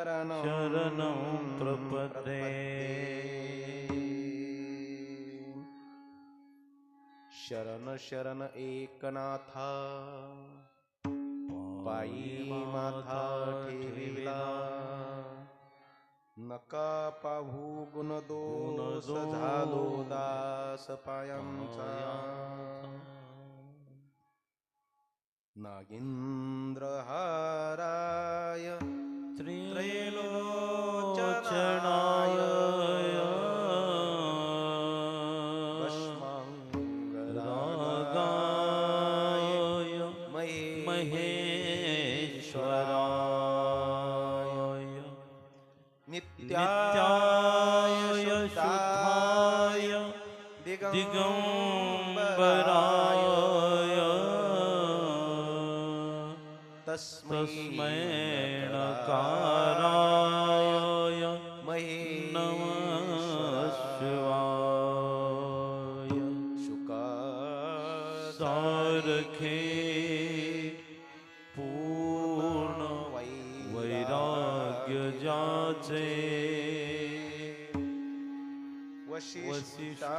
शरणं शरणं प्रपद्ये शरण शरण एकनाथा। पायी माथा ठेविला। नका पाहू गुण दोष झालो दास पायांचा। नागेंद्र हाराय। महेश्वराय। नित्याय शुद्धाय दिगंबराय। तस्मै नकाराय नमः। जाचे। वशिष्ठा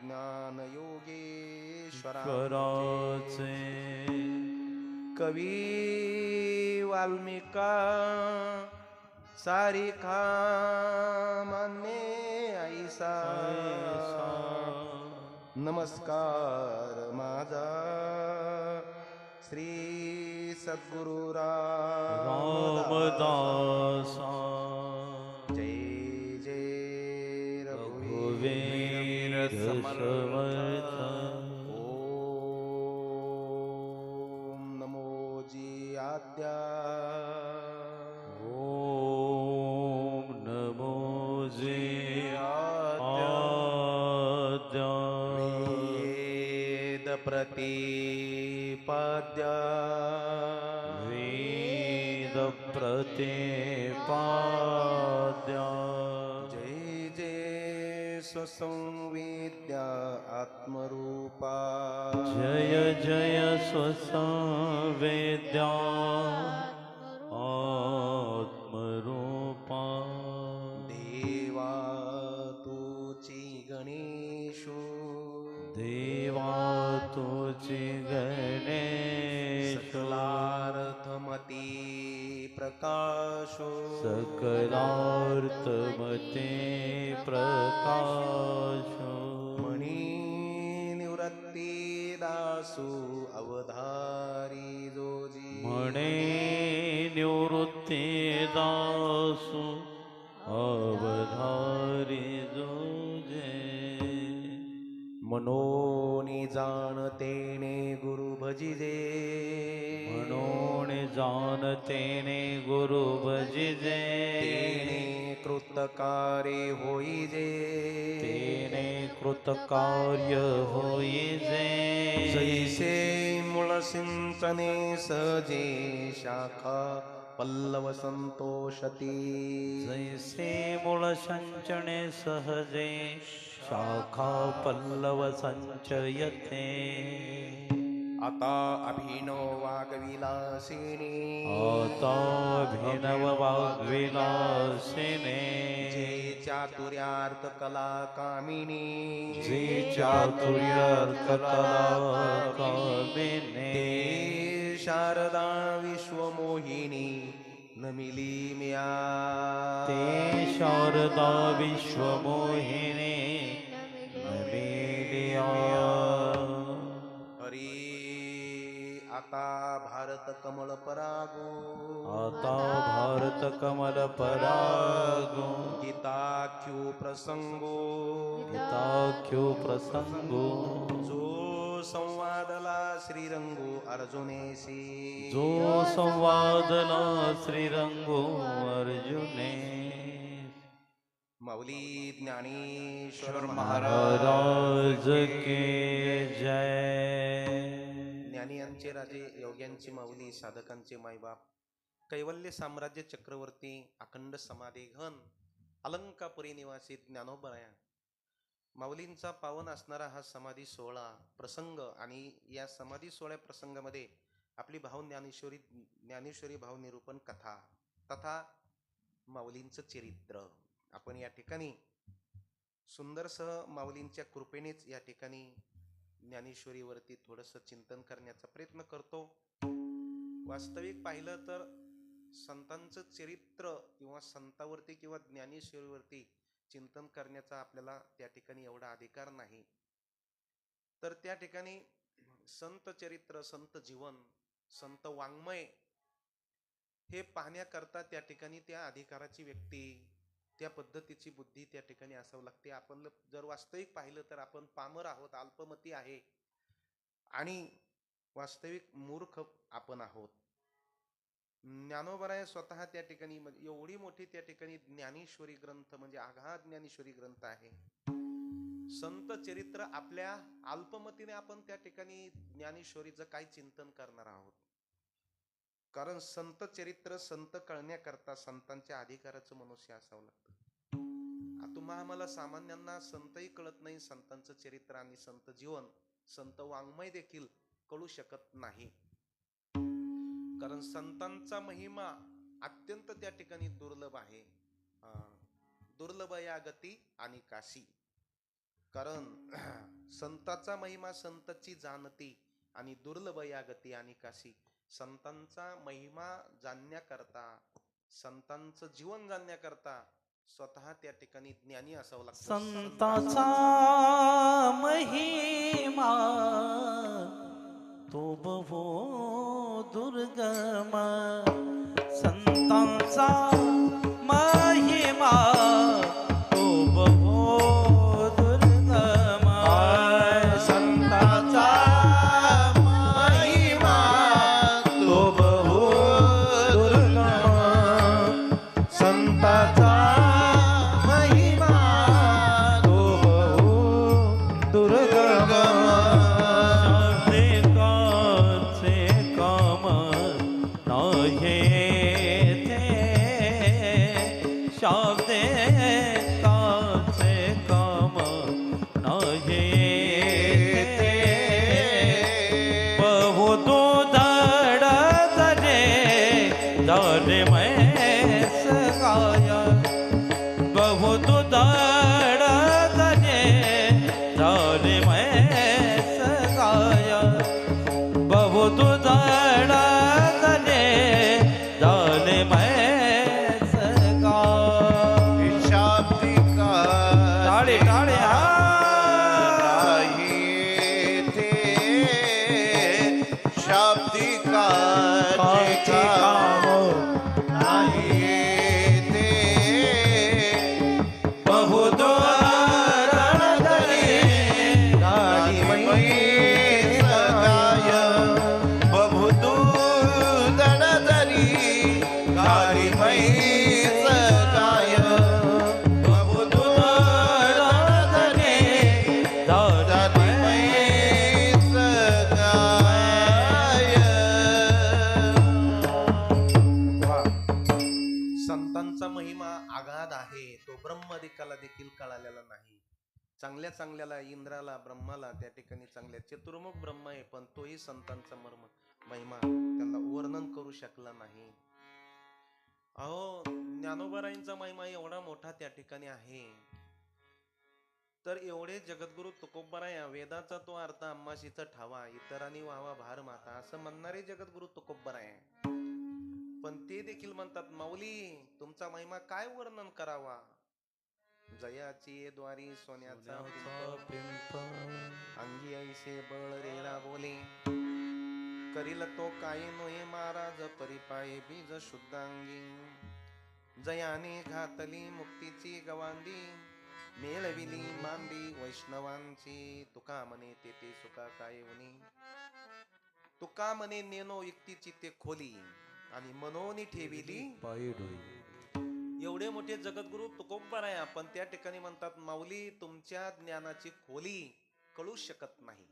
ज्ञान योगेश्वरा। स्वराचे कवी वाल्मिका सारिखा मान्य ऐसा। नमस्कार माझा। श्री सद्गुरु रामदास जय जय रघुवीर समर्थ। ओम नमो जी आद्या ॐ नमो जे आद्या वेद प्रतिपाद्या। वेद प्रतिपाद्या जय जय स्वसंवेद्या आत्मरूपा. जय जय स्वसंवेद्या. प्रकाशो। सकलार्थमते प्रकाश। मणी निवृत्ती दासु अवधारी जोजी। म्हणे निवृत्ती दासु अवधारी जोजे। मनोनी जाणतेने गुरु भजिजे। म्हणून जाणतेने गुरु भजिजे। तेने कृतकारे होईजे। तेने कृतकार्य होईजे। जैसे मूळ सिंचने सजे शाखा पल्लव संतोषती। जैसे मूळ संचणे सहजे शाखा पल्लव संचयते। आता अभिनव वागविलासिनी। आता भिनव वाग्विलासिने। जे चातुर्यार्थ कला कामिनी जे चातुर्यार्थ कला कामिने ते शारदा विश्वमोहिनी नमिली म्या। ते शारदा विश्वमोहिनी। आता भारत कमळ परागो. आता भारत कमल परागो. गीताख्यो प्रसंगो. गीताख्यो प्रसंगो. जो संवादला श्रीरंगो अर्जुनेसी जो संवादला श्रीरंगो अर्जुने. माऊली ज्ञानेश्वर महाराज के जय. ज्ञानियांचे राजे योग्यांची माऊली साधकांचे मायबाप कैवल्य साम्राज्य चक्रवर्ती अखंड समाधी घन अलंकापुरी निवासी ज्ञानोबराया. माऊलींचा पावन असणारा हा समाधी सोहळा प्रसंग आणि या समाधी सोहळ्या प्रसंगामध्ये आपली भाव ज्ञानेश्वरी ज्ञानेश्वरी भाव निरूपण कथा तथा माऊलींचं चरित्र. आपण या ठिकाणी सुंदरसह माऊलींच्या कृपेनेच या ठिकाणी ज्ञानेश्वरीवरती थोडंसं चिंतन करण्याचा प्रयत्न करतो. वास्तविक पाहिलं तर संतांचं चरित्र किंवा संतावरती किंवा ज्ञानेश्वरीवरती चिंतन करण्याचा आपल्याला त्या ठिकाणी एवढा अधिकार नाही. तर त्या ठिकाणी संत चरित्र संत जीवन संत वाङ्मय हे पाहण्याकरता त्या ठिकाणी त्या अधिकाराची व्यक्ती त्या पद्धतीची बुद्धी त्या ठिकाणी असावं लागते. आपण जर वास्तविक पाहिलं तर आपण पामर आहोत अल्पमती आहे. आणि वास्तविक मूर्ख आपण आहोत. ज्ञानोबराय स्वतः त्या ठिकाणी एवढी मोठी त्या ठिकाणी ज्ञानेश्वरी ग्रंथ म्हणजे आघात ज्ञानेश्वरी ग्रंथ आहे. संत चरित्र आपल्या अल्पमतीने आपण त्या ठिकाणी ज्ञानेश्वरीचं काय चिंतन करणार आहोत. कारण संत चरित्र संत कळण्याकरता संतांच्या अधिकाराचं मनुष्य असावं लागतं. आता तुम्हा आम्हाला सामान्यांना संतही कळत नाही संतांचं चरित्र आणि संत जीवन संत वाङ्मय देखील कळू शकत नाही. कारण संतांचा महिमा अत्यंत त्या ठिकाणी दुर्लभ आहे. दुर्लभ या गती आणि काशी. कारण संताचा महिमा संतची जाणती आणि दुर्लभ या गती आणि काशी संतांचा महिमा जाणण्याकरता संतांचं जीवन जाणण्याकरता स्वतः त्या ठिकाणी ज्ञानी असावं लागतं. संताचा महिमा तो बहो दुर्गमा. संतांचा महिमा धरे मैस ब्रह्मदिकाला देखील कळालेला नाही. चांगल्या चांगल्याला इंद्राला ब्रह्माला त्या ठिकाणी चांगल्या चतुर्मुख ब्रह्म आहे पण तोही संतांचा मर्म महिमा त्यांना वर्णन करू शकला नाही. अहो ज्ञानोबराईंचा महिमा एवढा मोठा त्या ठिकाणी आहे. तर एवढे जगद्गुरु तुकोबरा वेदाचा तो अर्थ अम्माशीचा ठावा इतरांनी व्हावा भार माता असं म्हणणारे जगद्गुरु तुकोबरा पण ते देखील म्हणतात माऊली तुमचा महिमा काय वर्णन करावा? जयाची द्वारी सोन्याचा पिंप, अंगी ऐसे बळ रेला बोले. करील तो काही नोहे महाराज परिपाये बीज शुद्धांगी. जयाने घातली मुक्तीची गवांदी मेळविली मांदी वैष्णवांची. तुका म्हणे तेथे सुका काय उनी तुका म्हणे नेनो युक्तीची ते खोली. आणि मनोनी ठेविली एवढे मोठे जगद्गुरु तुकोबराया पण त्या ठिकाणी म्हणतात माऊली तुमच्या ज्ञानाची खोली कळू शकत नाही.